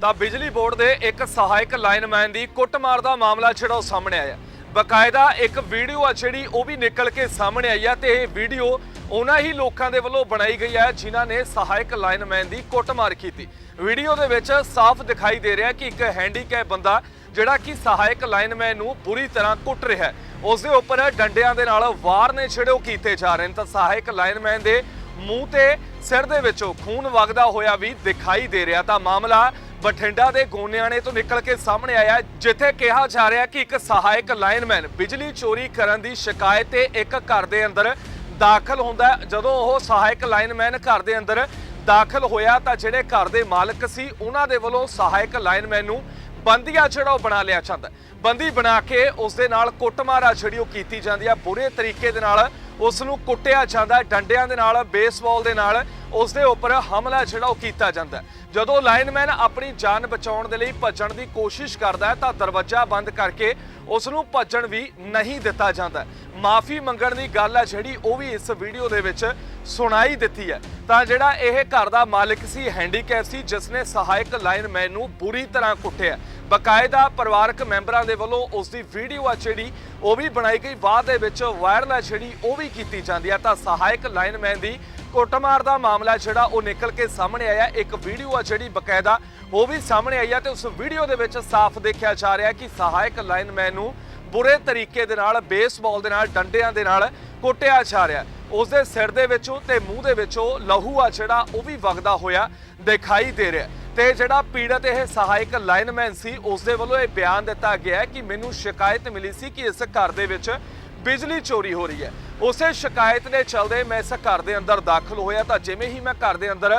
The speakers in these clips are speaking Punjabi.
ਤਾਂ ਬਿਜਲੀ ਬੋਰਡ ਦੇ ਇੱਕ ਸਹਾਇਕ ਲਾਈਨਮੈਨ ਦੀ ਕੁੱਟਮਾਰ ਦਾ ਮਾਮਲਾ ਜਿਹੜਾ ਉਹ ਸਾਹਮਣੇ ਆਇਆ। ਬਕਾਇਦਾ ਇੱਕ ਵੀਡੀਓ ਆ ਜਿਹੜੀ ਉਹ ਵੀ ਨਿਕਲ ਕੇ ਸਾਹਮਣੇ ਆਈ ਆ ਤੇ ਇਹ ਵੀਡੀਓ ਉਹਨਾਂ ਹੀ ਲੋਕਾਂ ਦੇ ਵੱਲੋਂ ਬਣਾਈ ਗਈ ਹੈ ਜਿਨ੍ਹਾਂ ਨੇ ਸਹਾਇਕ ਲਾਈਨਮੈਨ ਦੀ ਕੁੱਟਮਾਰ ਕੀਤੀ। ਵੀਡੀਓ ਦੇ ਵਿੱਚ ਸਾਫ਼ ਦਿਖਾਈ ਦੇ ਰਿਹਾ ਕਿ ਇੱਕ ਹੈਂਡੀਕੈਪ ਬੰਦਾ ਜਿਹੜਾ ਕਿ ਸਹਾਇਕ ਲਾਈਨਮੈਨ ਨੂੰ ਬੁਰੀ ਤਰ੍ਹਾਂ ਕੁੱਟ ਰਿਹਾ ਹੈ। ਉਸ ਦੇ ਉੱਪਰ ਡੰਡਿਆਂ ਦੇ ਨਾਲ ਵਾਰ ਨੇ ਜਿਹੜੇ ਉਹ ਕੀਤੇ ਜਾ ਰਹੇ ਨੇ ਤਾਂ ਸਹਾਇਕ ਲਾਈਨਮੈਨ ਦੇ ਮੂੰਹ ਤੇ ਸਿਰ ਦੇ ਵਿੱਚੋਂ ਖੂਨ ਵਗਦਾ ਹੋਇਆ ਵੀ ਦਿਖਾਈ ਦੇ ਰਿਹਾ। ਤਾਂ ਮਾਮਲਾ ਬਠਿੰਡਾ ਦੇ ਗੋਨਿਆਣੇ ਤੋਂ ਨਿਕਲ ਕੇ ਸਾਹਮਣੇ ਆਇਆ ਜਿੱਥੇ ਕਿਹਾ ਜਾ ਰਿਹਾ ਕਿ ਇੱਕ ਸਹਾਇਕ ਲਾਈਨਮੈਨ ਬਿਜਲੀ ਚੋਰੀ ਕਰਨ ਦੀ ਸ਼ਿਕਾਇਤ ਤੇ ਇੱਕ ਘਰ ਦੇ ਅੰਦਰ ਦਾਖਲ ਹੁੰਦਾ ਜਦੋਂ ਉਹ ਸਹਾਇਕ ਲਾਈਨਮੈਨ ਘਰ ਦੇ ਅੰਦਰ ਦਾਖਲ ਹੋਇਆ ਤਾਂ ਜਿਹੜੇ ਘਰ ਦੇ ਮਾਲਕ ਸੀ, ਉਹਨਾਂ ਦੇ ਵੱਲੋਂ ਸਹਾਇਕ ਲਾਈਨਮੈਨ ਨੂੰ ਬੰਦੀਆ ਜਿਹੜਾ ਉਹ ਬਣਾ ਲਿਆ ਜਾਂਦਾ ਬੰਦੀ ਬਣਾ ਕੇ ਉਸ ਦੇ ਨਾਲ ਕੁੱਟਮਾਰਾ ਜਿਹੜੀ ਉਹ ਕੀਤੀ ਜਾਂਦੀ ਹੈ ਬੁਰੇ ਤਰੀਕੇ ਦੇ ਨਾਲ ਉਸ ਨੂੰ ਕੁੱਟਿਆ ਜਾਂਦਾ ਹੈ, ਡੰਡਿਆਂ ਦੇ ਨਾਲ ਬੇਸਬਾਲ ਦੇ ਨਾਲ ਉਸ ਦੇ ਉੱਪਰ ਹਮਲਾ ਜਿਹੜਾ ਉਹ ਕੀਤਾ ਜਾਂਦਾ ਜਦੋਂ ਲਾਈਨਮੈਨ ਆਪਣੀ ਜਾਨ ਬਚਾਉਣ ਦੇ ਲਈ ਭੱਜਣ ਦੀ ਕੋਸ਼ਿਸ਼ ਕਰਦਾ ਹੈ ਤਾਂ ਦਰਵਾਜ਼ਾ ਬੰਦ ਕਰਕੇ ਉਸ ਨੂੰ ਭੱਜਣ ਵੀ ਨਹੀਂ ਦਿੱਤਾ ਜਾਂਦਾ ਮਾਫੀ ਮੰਗਣ ਦੀ ਗੱਲ ਹੈ ਜਿਹੜੀ ਉਹ ਵੀ ਇਸ ਵੀਡੀਓ ਦੇ ਵਿੱਚ ਸੁਣਾਈ ਦਿੱਤੀ ਹੈ। ਤਾਂ ਜਿਹੜਾ ਇਹ ਘਰ ਦਾ ਮਾਲਕ ਸੀ ਹੈਂਡੀਕੈਪ ਸੀ ਜਿਸ ਨੇ ਸਹਾਇਕ ਲਾਈਨਮੈਨ ਨੂੰ ਬੁਰੀ ਤਰ੍ਹਾਂ ਕੁੱਟਿਆ ਬਕਾਇਦਾ ਪਰਿਵਾਰਕ ਮੈਂਬਰਾਂ ਦੇ ਵੱਲੋਂ ਉਸ ਦੀ ਵੀਡੀਓ ਆ ਜਿਹੜੀ, ਉਹ ਵੀ ਬਣਾਈ ਗਈ। ਬਾਅਦ ਦੇ ਵਿੱਚ ਵਾਇਰਲ ਹੈ ਜਿਹੜੀ, ਉਹ ਵੀ ਕੀਤੀ ਜਾਂਦੀ ਹੈ। ਤਾਂ ਸਹਾਇਕ ਲਾਈਨਮੈਨ ਦੀ ਕੁੱਟਮਾਰ ਦਾ ਮਾਮਲਾ ਜਿਹੜਾ, ਉਹ ਨਿਕਲ ਕੇ ਸਾਹਮਣੇ ਆਇਆ। ਇੱਕ ਵੀਡੀਓ ਆ ਜਿਹੜੀ ਬਕਾਇਦਾ, ਉਹ ਵੀ ਸਾਹਮਣੇ ਆਈ ਹੈ ਤੇ ਉਸ ਵੀਡੀਓ ਦੇ ਵਿੱਚ ਸਾਫ਼ ਦੇਖਿਆ ਜਾ ਰਿਹਾ ਕਿ ਸਹਾਇਕ ਲਾਈਨਮੈਨ ਨੂੰ ਬੁਰੇ ਤਰੀਕੇ ਦੇ ਨਾਲ, ਬੇਸਬਾਲ ਦੇ ਨਾਲ, ਡੰਡਿਆਂ ਦੇ ਨਾਲ ਕੁੱਟਿਆ ਜਾ ਰਿਹਾ ਉਸ ਦੇ ਸਿਰ ਦੇ ਵਿੱਚੋਂ ਤੇ ਮੂੰਹ ਦੇ ਵਿੱਚੋਂ ਲਹੂ ਆ ਜਿਹੜਾ, ਉਹ ਵੀ ਵਗਦਾ ਹੋਇਆ ਦਿਖਾਈ ਦੇ ਰਿਹਾ ਤੇ ਜਿਹੜਾ ਪੀੜਤ ਇਹ ਸਹਾਇਕ ਲਾਈਨਮੈਨ ਸੀ ਉਸ ਦੇ ਵੱਲੋਂ ਇਹ ਬਿਆਨ ਦਿੱਤਾ ਗਿਆ ਕਿ ਮੈਨੂੰ ਸ਼ਿਕਾਇਤ ਮਿਲੀ ਸੀ ਕਿ ਇਸ ਘਰ ਦੇ ਵਿੱਚ ਬਿਜਲੀ ਚੋਰੀ ਹੋ ਰਹੀ ਹੈ। ਉਸੇ ਸ਼ਿਕਾਇਤ ਦੇ ਚਲਦੇ ਮੈਂ ਇਸ ਘਰ ਦੇ ਅੰਦਰ ਦਾਖਲ ਹੋਇਆ ਤਾਂ ਜਿਵੇਂ ਹੀ ਮੈਂ ਘਰ ਦੇ ਅੰਦਰ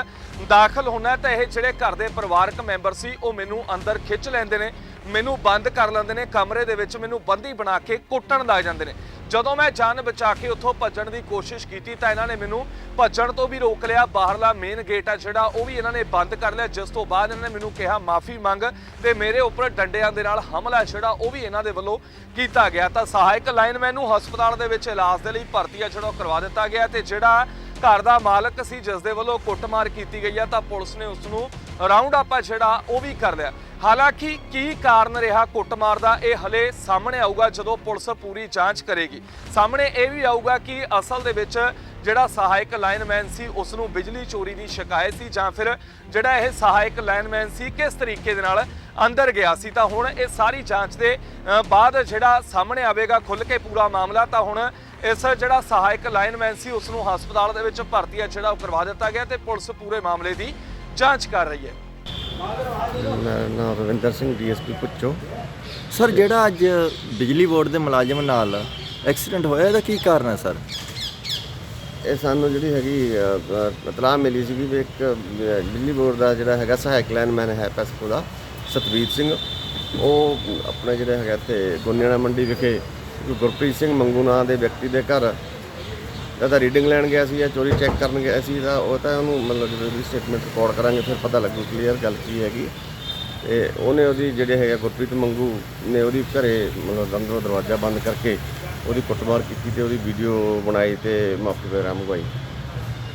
ਦਾਖਲ ਹੋਣਾ ਤਾਂ ਇਹ ਜਿਹੜੇ ਘਰ ਦੇ ਪਰਿਵਾਰਕ ਮੈਂਬਰ ਸੀ, ਉਹ ਮੈਨੂੰ ਅੰਦਰ ਖਿੱਚ ਲੈਂਦੇ ਨੇ, ਮੈਨੂੰ ਬੰਦ ਕਰ ਲੈਂਦੇ ਨੇ, ਕਮਰੇ ਦੇ ਵਿੱਚ ਮੈਨੂੰ ਬੰਦੀ ਬਣਾ ਕੇ ਕੁੱਟਣ ਲੱਗ ਜਾਂਦੇ ਨੇ। ਜਦੋਂ ਮੈਂ ਜਾਨ ਬਚਾ ਕੇ ਉੱਥੋਂ ਭੱਜਣ ਦੀ ਕੋਸ਼ਿਸ਼ ਕੀਤੀ ਤਾਂ ਇਹਨਾਂ ਨੇ ਮੈਨੂੰ ਭੱਜਣ ਤੋਂ ਵੀ ਰੋਕ ਲਿਆ। ਬਾਹਰਲਾ ਮੇਨ ਗੇਟ ਆ ਜਿਹੜਾ, ਉਹ ਵੀ ਇਹਨਾਂ ਨੇ ਬੰਦ ਕਰ ਲਿਆ। ਜਿਸ ਤੋਂ ਬਾਅਦ ਇਹਨਾਂ ਨੇ ਮੈਨੂੰ ਕਿਹਾ, ਮਾਫੀ ਮੰਗ। ਤੇ ਮੇਰੇ ਉੱਪਰ ਡੰਡਿਆਂ ਦੇ ਨਾਲ ਹਮਲਾ ਜਿਹੜਾ, ਉਹ ਵੀ ਇਹਨਾਂ ਦੇ ਵੱਲੋਂ ਕੀਤਾ ਗਿਆ। ਤਾਂ ਸਹਾਇਕ ਲਾਈਨਮੈਨ ਨੂੰ ਹਸਪਤਾਲ ਦੇ ਵਿੱਚ ਇਲਾਜ ਦੇ ਲਈ ਭਰਤੀ ਆ ਜਿਹੜਾ, ਉਹ ਕਰਵਾ ਦਿੱਤਾ ਗਿਆ। ਤੇ ਜਿਹੜਾ ਘਰ ਦਾ ਮਾਲਕ ਸੀ, ਜਿਸ ਦੇ ਵੱਲੋਂ ਕੁੱਟਮਾਰ ਕੀਤੀ ਗਈ ਆ, ਤਾਂ ਪੁਲਿਸ ਨੇ ਉਸ ਨੂੰ ਰਾਉਂਡ ਅਪ ਜਿਹੜਾ ਉਹ ਵੀ ਕਰ ਲਿਆ। ਹਾਲਾਂਕਿ ਕੀ ਕਾਰਨ ਰਿਹਾ ਕੁੱਟਮਾਰ ਦਾ, ਇਹ ਹਲੇ ਸਾਹਮਣੇ ਆਊਗਾ ਜਦੋਂ ਪੁਲਿਸ ਪੂਰੀ ਜਾਂਚ ਕਰੇਗੀ। ਸਾਹਮਣੇ ਇਹ ਵੀ ਆਊਗਾ ਕਿ ਅਸਲ ਦੇ ਵਿੱਚ ਜਿਹੜਾ ਸਹਾਇਕ ਲਾਈਨਮੈਨ ਸੀ ਉਸ ਨੂੰ ਬਿਜਲੀ ਚੋਰੀ ਦੀ ਸ਼ਿਕਾਇਤ ਸੀ ਜਾਂ ਫਿਰ ਜਿਹੜਾ ਇਹ ਸਹਾਇਕ ਲਾਈਨਮੈਨ ਸੀ, ਕਿਸ ਤਰੀਕੇ ਦੇ ਨਾਲ ਅੰਦਰ ਗਿਆ ਸੀ। ਤਾਂ ਹੁਣ ਇਹ ਸਾਰੀ ਜਾਂਚ ਦੇ ਬਾਅਦ ਜਿਹੜਾ ਸਾਹਮਣੇ ਆਵੇਗਾ ਖੁੱਲ ਕੇ ਪੂਰਾ ਮਾਮਲਾ, ਤਾਂ ਹੁਣ ਇਸ ਜਿਹੜਾ ਸਹਾਇਕ ਲਾਈਨਮੈਨ ਸੀ ਉਸ ਨੂੰ ਹਸਪਤਾਲ ਦੇ ਵਿੱਚ ਭਰਤੀ ਆ ਜਿਹੜਾ ਉਹ ਕਰਵਾ ਦਿੱਤਾ ਗਿਆ ਤੇ ਪੁਲਿਸ ਪੂਰੇ ਮਾਮਲੇ ਦੀ ਜਾਂਚ ਕਰ ਰਹੀ ਹੈ। ਮੇਰਾ ਨਾਮ ਰਵਿੰਦਰ ਸਿੰਘ ਡੀਐਸਪੀ ਪੁੱਛੋ। ਸਰ ਜਿਹੜਾ ਅੱਜ ਬਿਜਲੀ ਬੋਰਡ ਦੇ ਮੁਲਾਜ਼ਮ ਨਾਲ ਐਕਸੀਡੈਂਟ ਹੋਇਆ ਇਹਦਾ ਕੀ ਕਾਰਨ ਹੈ ਸਰ? ਇਹ ਸਾਨੂੰ ਜਿਹੜੀ ਹੈਗੀ ਇਤਲਾਹ ਮਿਲੀ ਸੀ ਵੀ ਇੱਕ ਬਿਜਲੀ ਬੋਰਡ ਦਾ ਜਿਹੜਾ ਹੈਗਾ ਸਹਾਇਕ ਲਾਈਨਮੈਨ ਹੈ ਪੈਸਕੋ ਦਾ ਸਤਵੀਰ ਸਿੰਘ। ਉਹ ਆਪਣੇ ਜਿਹੜੇ ਹੈਗਾ ਇੱਥੇ ਗੋਨਿਆਣਾ ਮੰਡੀ ਵਿਖੇ ਗੁਰਪ੍ਰੀਤ ਸਿੰਘ ਮੰਗੂ ਨਾਂ ਦੇ ਵਿਅਕਤੀ ਦੇ ਘਰ ਉਹਦਾ ਰੀਡਿੰਗ ਲੈਣ ਗਿਆ ਸੀ ਜਾਂ ਚੋਰੀ ਚੈੱਕ ਕਰਨ ਗਿਆ ਸੀ ਤਾਂ ਉਹ ਤਾਂ ਉਹਨੂੰ ਮਤਲਬ ਜਦੋਂ ਉਹਦੀ ਸਟੇਟਮੈਂਟ ਰਿਕਾਰਡ ਕਰਾਂਗੇ ਫਿਰ ਪਤਾ ਲੱਗੂ ਕਲੀਅਰ ਗੱਲ ਕੀ ਹੈਗੀ। ਤੇ ਉਹਨੇ ਉਹਦੀ ਜਿਹੜੇ ਹੈਗਾ ਗੁਰਪ੍ਰੀਤ ਮੰਗੂ ਨੇ ਉਹਦੀ ਘਰੇ ਮਤਲਬ ਅੰਦਰੋਂ ਦਰਵਾਜ਼ਾ ਬੰਦ ਕਰਕੇ ਉਹਦੀ ਕੁੱਟਮਾਰ ਕੀਤੀ ਤੇ ਉਹਦੀ ਵੀਡੀਓ ਬਣਾਈ ਤੇ ਮਾਫੀ ਵਗੈਰਾ ਮੰਗਵਾਈ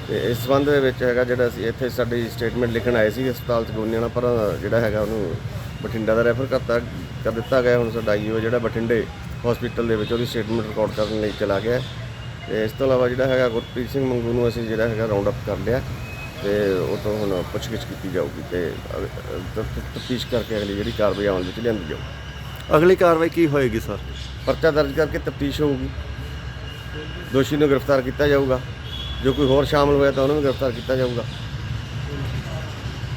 ਤੇ ਇਸ ਸੰਬੰਧ ਦੇ ਵਿੱਚ ਹੈਗਾ ਜਿਹੜਾ ਅਸੀਂ ਇੱਥੇ ਸਾਡੀ ਸਟੇਟਮੈਂਟ ਲਿਖਣ ਆਏ ਸੀ ਹਸਪਤਾਲ ਚ ਗੋਨਿਆਣਾ ਪਰ ਜਿਹੜਾ ਹੈਗਾ ਉਹਨੂੰ ਬਠਿੰਡਾ ਦਾ ਰੈਫਰ ਕਰਤਾ, ਕਰ ਦਿੱਤਾ ਗਿਆ। ਹੁਣ ਸਾਡਾ ਆਈਓ ਜਿਹੜਾ ਬਠਿੰਡੇ ਹਸਪੀਟਲ ਦੇ ਵਿੱਚ ਉਹਦੀ ਸਟੇਟਮੈਂਟ ਰਿਕਾਰਡ ਕਰਨ ਲਈ ਚਲਾ ਗਿਆ। ਤੇ ਇਸ ਤੋਂ ਇਲਾਵਾ ਜਿਹੜਾ ਹੈਗਾ ਗੁਰਪ੍ਰੀਤ ਸਿੰਘ ਮੰਗੂ ਨੂੰ ਅਸੀਂ ਜਿਹੜਾ ਹੈਗਾ ਰਾਉਂਡ ਅਪ ਕਰ ਲਿਆ ਤੇ ਉਹ ਤੋਂ ਹੁਣ ਪੁੱਛਗਿੱਛ ਕੀਤੀ ਜਾਊਗੀ ਤੇ ਤਫਤੀਸ਼ ਕਰਕੇ ਅਗਲੀ ਜਿਹੜੀ ਕਾਰਵਾਈ ਆਉਣ ਵਿੱਚ ਲਿਆਂਦੀ ਜਾਊ ਅਗਲੀ ਕਾਰਵਾਈ ਕੀ ਹੋਏਗੀ ਸਰ? ਪਰਚਾ ਦਰਜ ਕਰਕੇ ਤਫਤੀਸ਼ ਹੋਊਗੀ। ਦੋਸ਼ੀ ਨੂੰ ਗ੍ਰਿਫਤਾਰ ਕੀਤਾ ਜਾਊਗਾ। ਜੋ ਕੋਈ ਹੋਰ ਸ਼ਾਮਲ ਹੋਇਆ ਤਾਂ ਉਹਨੂੰ ਵੀ ਗ੍ਰਿਫਤਾਰ ਕੀਤਾ ਜਾਊਗਾ।